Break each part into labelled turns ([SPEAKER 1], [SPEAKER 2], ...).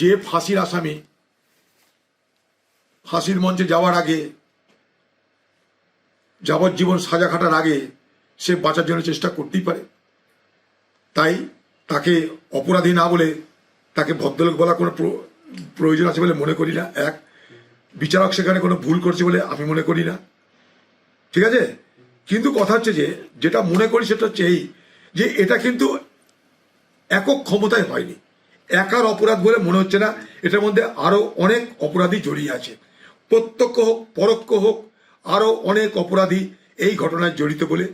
[SPEAKER 1] যে ফাঁসির আসামি, ফাঁসির মঞ্চে যাওয়ার আগে, যাবজ্জীবন সাজা খাটার আগে সে বাঁচার জন্য চেষ্টা করতেই পারে। তাই তাকে অপরাধী না বলে তাকে ভদ্রলোক বলা কোনো প্র- প্রয়োজন আছে বলে মনে করি না। এক, বিচারক সেখানে কোনো ভুল করছে বলে আমি মনে করি না। ঠিক আছে? কিন্তু কথা হচ্ছে যে, যেটা মনে করি সেটা হচ্ছে এই, যে এটা কিন্তু একক ক্ষমতায় হয়নি। একার অপরাধ বলে মনে হচ্ছে না। এটার মধ্যে আরও অনেক অপরাধী জড়িয়ে আছে। প্রত্যক্ষ হোক, পরোক্ষ হোক, আরও অনেক অপরাধী এই ঘটনায় জড়িত বলে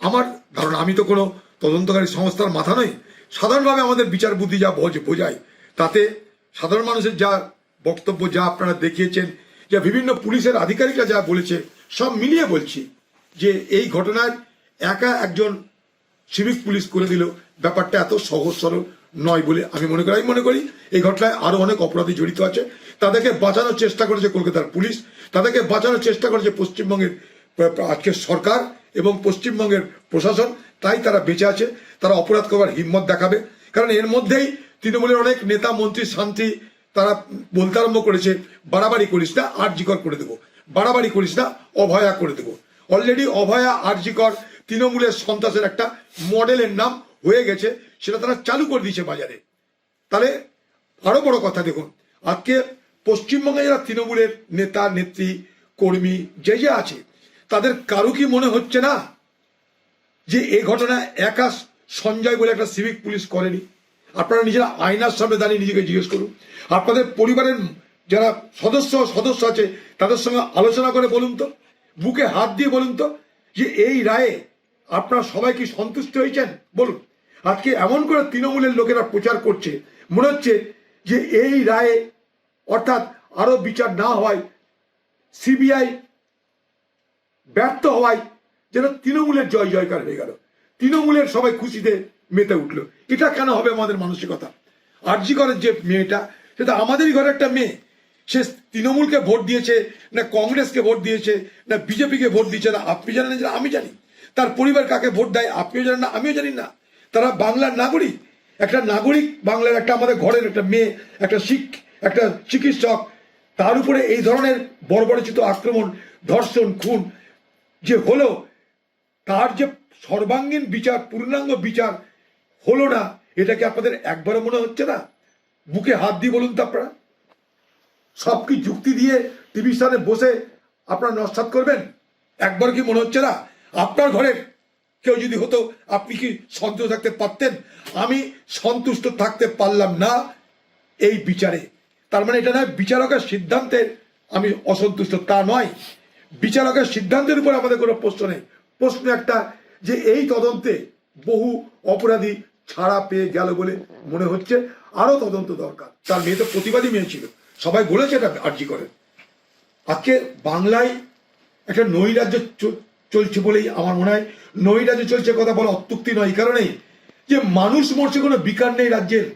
[SPEAKER 1] আমার ধারণা। আমি তো কোনো তদন্তকারী সংস্থার মাথা নই। সাধারণভাবে আমাদের বিচার বুদ্ধি যা বোঝ- বোঝায়, তাতে সাধারণ মানুষের যা বক্তব্য, যা আপনারা দেখিয়েছেন, যা বিভিন্ন পুলিশের আধিকারিকরা যা বলেছে, সব মিলিয়ে বলছি যে এই ঘটনায় একা একজন সিভিক পুলিশ করে দিল। ব্যাপারটা এত সহজ সরল। নয় বলে আমি মনে করি, আমি মনে করি এই ঘটনায় আরও অনেক অপরাধী জড়িত আছে। তাদেরকে বাঁচানোর চেষ্টা করেছে কলকাতার পুলিশ, তাদেরকে বাঁচানোর চেষ্টা করেছে পশ্চিমবঙ্গের আজকের সরকার এবং পশ্চিমবঙ্গের প্রশাসন। তাই তারা বেঁচে আছে, তারা অপরাধ করবার হিম্মত দেখাবে। কারণ এর মধ্যেই তৃণমূলের অনেক নেতা, মন্ত্রী, শান্তি, তারা বলতে আরম্ভ করেছে, বাড়াবাড়ি করিস না আর্জিকর করে দেবো। বাড়াবাড়ি করিস না, অভয়া করে দেবো। অলরেডি অভয়া আর্জিকর তৃণমূলের সন্ত্রাসের একটা মডেলের নাম হয়ে গেছে, সেটা তারা চালু করে দিয়েছে বাজারে। তাহলে আরও বড় কথা দেখুন, আজকে পশ্চিমবঙ্গে যারা তৃণমূলের নেতা, নেত্রী, কর্মী, যে যে আছে, তাদের কারও কি মনে হচ্ছে না যে এই ঘটনা একা সঞ্জয় বলে একটা সিভিক পুলিশ করেনি? আপনারা নিজেরা আয়নার সামনে দাঁড়িয়ে নিজেকে জিজ্ঞেস করুন। আপনাদের পরিবারের যারা সদস্য সদস্য আছে, তাদের সঙ্গে আলোচনা করে বলুন তো, বুকে হাত দিয়ে বলুন তো, যে এই রায়ে আপনারা সবাই কি সন্তুষ্ট হয়েছেন? বলুন। আজকে এমন করে তৃণমূলের লোকেরা প্রচার করছে। মনে হচ্ছে যে এই রায়ে অর্থাৎ আরও বিচার না হওয়ায় সিবিআই ব্যর্থ হওয়ায় যেন তৃণমূলের জয় জয়কার হয়ে গেল। তৃণমূলের সবাই খুশিতে মেতে উঠল। এটা কেন হবে আমাদের মানসিকতা? আরজি ঘরের যে মেয়েটা সেটা আমাদেরই ঘরের একটা মেয়ে। সে তৃণমূলকে ভোট দিয়েছে, না কংগ্রেসকে ভোট দিয়েছে, না বিজেপিকে ভোট দিয়েছে, না আপনি জানেন আমি জানি। তার পরিবার কাকে ভোট দেয়, আপনিও জানেন না, আমিও জানি না। তারা বাংলার নাগরিক। একটা নাগরিক বাংলার একটা আমাদের ঘরের একটা মেয়ে, একটা শিখ, একটা চিকিৎসক, তার উপরে এই ধরনের বর্বরচিত আক্রমণ, ধর্ষণ, খুন যে হলো, তার যে সর্বাঙ্গীন বিচার, পূর্ণাঙ্গ বিচার হলো না এটাকে আপনাদের একবারও মনে হচ্ছে না? বুকে হাত দিয়ে বলুন তো আপনারা। সব কি যুক্তি দিয়ে টিভির সামনে বসে আপনারা নস্বাত করবেন? একবার কি মনে হচ্ছে না? আপনার ঘরের কেউ যদি হতো, আপনি কি সন্তুষ্ট থাকতে পারতেন? আমি সন্তুষ্ট থাকতে পারলাম না এই বিচারে। তার মানে এটা নয়, বিচারকের সিদ্ধান্তের আমি অসন্তুষ্ট, তা নয়। বিচারকের সিদ্ধান্তের উপর আমাদের কোনো প্রশ্ন নেই। প্রশ্ন একটা যে এই তদন্তে বহু অপরাধী ছাড়া পেয়ে গেল বলে মনে হচ্ছে আরও তদন্ত দরকার। তার মেয়ে তো প্রতিবাদী মেয়ে ছিল। সবাই বলেছে এটা আর্জি করে। আজকে বাংলায় একটা নৈরাজ্য চলছে বলেই আমার মনে হয়। নৈরাজ্য চলছে কথা বলা অত্যুক্তি নয়, এই কারণেই যে মানুষ মরছে কোনো বিকার নেই রাজ্যের।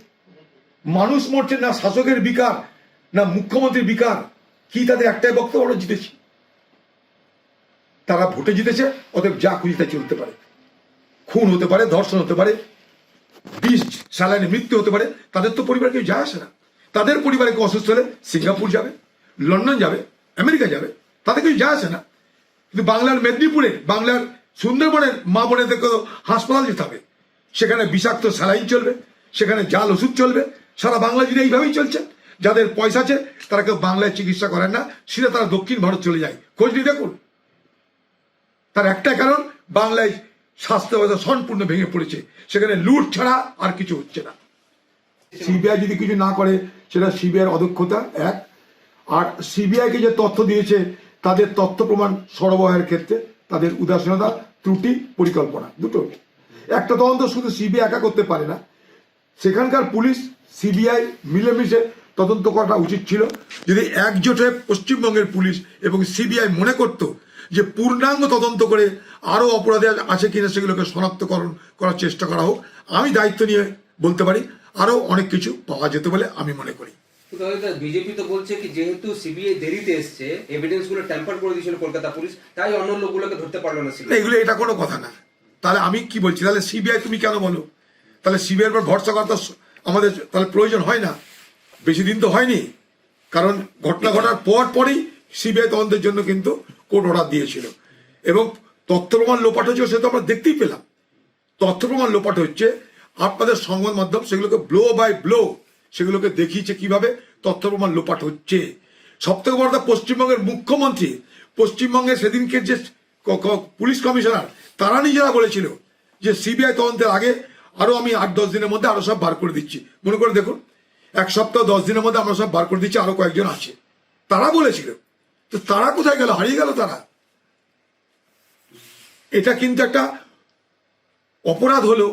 [SPEAKER 1] মানুষ মরছে না শাসকের বিকার, না মুখ্যমন্ত্রীর বিকার। কি তাদের একটাই বক্তব্য? আমরা জিতেছি। তারা ভোটে জিতেছে, অতএব যা খুশি তাই চলতে পারে। খুন হতে পারে, ধর্ষণ হতে পারে, বিষ স্যালাইনে মৃত্যু হতে পারে, তাদের তো পরিবার কেউ যায় আসে না। তাদের পরিবারে কেউ অসুস্থ হলে সিঙ্গাপুর যাবে, লন্ডন যাবে, আমেরিকা যাবে, তাদের কেউ যায় আসে না। কিন্তু বাংলার মেদিনীপুরে, বাংলার সুন্দরবনের মা বোনেদেরকে তো হাসপাতাল যেতে হবে। সেখানে বিষাক্ত স্যালাইন চলবে, সেখানে জাল ওষুধ চলবে, সারা বাংলা জুড়ে এইভাবেই চলছে। যাদের পয়সা আছে, তারা কেউ বাংলায় চিকিৎসা করেন না সেটা তারা দক্ষিণ ভারত চলে যায়। খোঁজ নিয়ে দেখুন। তার একটা কারণ, বাংলায় স্বাস্থ্য ব্যবস্থা সম্পূর্ণ ভেঙে পড়েছে। সেখানে লুট ছাড়া আর কিছু হচ্ছে না। সিবিআই যদি কিছু না করে, সেটা সিবিআইয়ের অদক্ষতা, এক। আর সিবিআইকে যে তথ্য দিয়েছে তাদের তথ্য প্রমাণ সরবরাহের ক্ষেত্রে তাদের উদাসীনতা, ত্রুটি, পরিকল্পনা, দুটো। একটা তদন্ত শুধু সিবিআই একা করতে পারে না। সেখানকার পুলিশ, সিবিআই মিলেমিশে তদন্ত করাটা উচিত ছিল। যদি একজোট হয়ে পশ্চিমবঙ্গের পুলিশ এবং সিবিআই মনে করত যে পূর্ণাঙ্গ তদন্ত করে আরও অপরাধী আছে কিনা সেগুলোকে শনাক্তকরণ করার চেষ্টা করা হোক, আমি দায়িত্ব নিয়ে বলতে পারি, আরও অনেক কিছু পাওয়া যেত বলে আমি মনে করি।
[SPEAKER 2] বিজেপি তো বলছে কি যেহেতু সিবিআই দেরিতে এসছে এভিডেন্সগুলো ট্যাম্পার করে দিয়েছিল কলকাতা পুলিশ তাই অন্য লোকগুলোকে ধরতে পারল না,
[SPEAKER 1] এগুলো এটা কোনো কথা না। তাহলে আমি কি বলছি? তাহলে সিবিআই তুমি কেন বলো? তাহলে সিবিআই পর ভরসা করা তো আমাদের তাহলে প্রয়োজন হয় না। বেশি দিন তো হয়নি। কারণ ঘটনা ঘটার পর পরই সিবিআই তদন্তের জন্য কিন্তু কোর্ট অর্ডার দিয়েছিল। এবং তথ্য প্রমাণ লোপাট হচ্ছে সে তো আমরা দেখতেই পেলাম। তথ্য প্রমাণ লোপাট হচ্ছে আপনাদের সংবাদ মাধ্যম সেগুলোকে ব্লো বাই ব্লো সেগুলোকে দেখিয়েছে কীভাবে? তথ্য প্রমাণ লোপাট হচ্ছে। সব থেকে বড় পশ্চিমবঙ্গের মুখ্যমন্ত্রী, পশ্চিমবঙ্গের সেদিনকে যে পুলিশ কমিশনার তারা নিজেরা বলেছিল যে সিবিআই তদন্তের আগে আরও আমি আট, দশ দিনের মধ্যে আরও সব বার করে দিচ্ছি। মনে করে দেখুন, এক সপ্তাহ, দশ দিনের মধ্যে আমরা সব বার করে দিচ্ছি, আরও কয়েকজন আছে। তারা বলেছিল। তো তারা কোথায় গেল? হারিয়ে গেল তারা। এটা কিন্তু একটা অপরাধ হলো।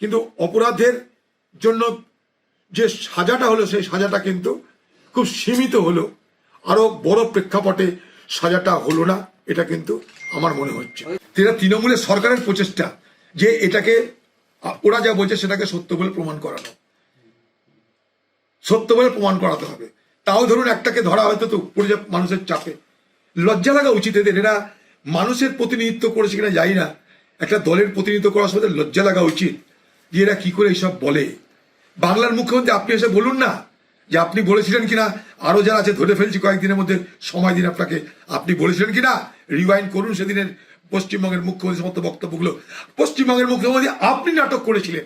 [SPEAKER 1] কিন্তু অপরাধের জন্য যে সাজাটা হলো, সেই সাজাটা কিন্তু খুব সীমিত হলো। আরও বড় প্রেক্ষাপটে সাজাটা হলো না, এটা কিন্তু আমার মনে হচ্ছে। এটা তৃণমূলের সরকারের প্রচেষ্টা যে এটাকে, ওরা যা বলছে সেটাকে সত্য বলে প্রমাণ করানো। সত্য বলে প্রমাণ করাতে হবে। তাও ধরুন একটাকে ধরা হয়তো তো পড়ে মানুষের চাপে। লজ্জা লাগা উচিত এদের। এরা মানুষের প্রতিনিধিত্ব করেছে কিনা জানি না। একটা দলের প্রতিনিধিত্ব করার সময় লজ্জা লাগা উচিত যে এরা কি করে এইসব বলে। বাংলার মুখ্যমন্ত্রী, আপনি এসে বলুন না যে আপনি বলেছিলেন কিনা? আরও যারা আছে, ধরে ফেলছি কয়েকদিনের মধ্যে, সময় দিন আপনাকে। আপনি বলেছিলেন কিনা? রিওয়াইন্ড করুন সেদিনের পশ্চিমবঙ্গের মুখ্যমন্ত্রী সমস্ত বক্তব্যগুলো। পশ্চিমবঙ্গের মুখ্যমন্ত্রী, আপনি নাটক করেছিলেন।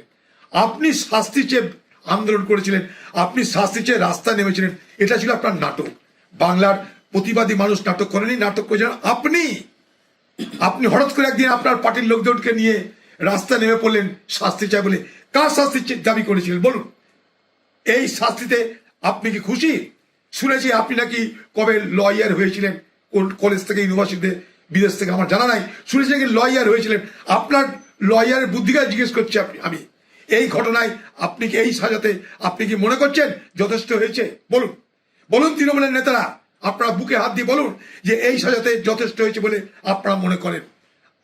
[SPEAKER 1] আপনি শাস্তি চেয়ে আন্দোলন করেছিলেন। আপনি শাস্তি চেয়ে রাস্তায় নেমেছিলেন। এটা ছিল আপনার নাটক। বাংলার প্রতিবাদী মানুষ নাটক করেনি, নাটক করেছিলেন আপনি। আপনি হঠাৎ করে একদিন আপনার পার্টির লোকজনকে নিয়ে রাস্তায় নেমে পড়লেন শাস্তি চাই বলে। কার শাস্তি দাবি করেছিলেন? বলুন। এই শাস্তিতে আপনি কি খুশি? শুনেছি আপনি নাকি কবে লয়ার হয়েছিলেন? কোন কলেজ থেকে, ইউনিভার্সিটিতে, বিদেশ থেকে, আমার জানা নাই। শুনেছি নাকি লয়ার হয়েছিলেন। আপনার লয়ারের বুদ্ধিকা জিজ্ঞেস করছি আপনি আমি। এই ঘটনায় আপনি কি এই সাজাতে আপনি কি মনে করছেন? যথেষ্ট হয়েছে? বলুন। বলুন তৃণমূলের নেতারা, আপনারা বুকে হাত দিয়ে বলুন যে এই সাজাতে যথেষ্ট হয়েছে বলে আপনারা মনে করেন।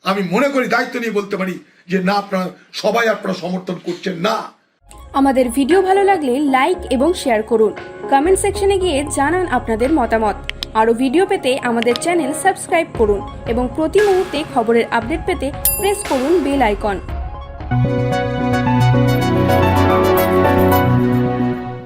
[SPEAKER 1] আমি মনে করি দায়িত্ব নিয়ে বলতে পারি যে না, আপনারা সবাই আপনারা সমর্থন করছেন না।
[SPEAKER 3] আমাদের ভিডিও ভালো লাগলে লাইক এবং শেয়ার করুন। কমেন্ট সেকশনে গিয়ে জানান আপনাদের মতামত। আরও ভিডিও পেতে আমাদের চ্যানেল সাবস্ক্রাইব করুন এবং প্রতি মুহূর্তে খবরের আপডেট পেতে প্রেস করুন বেল আইকন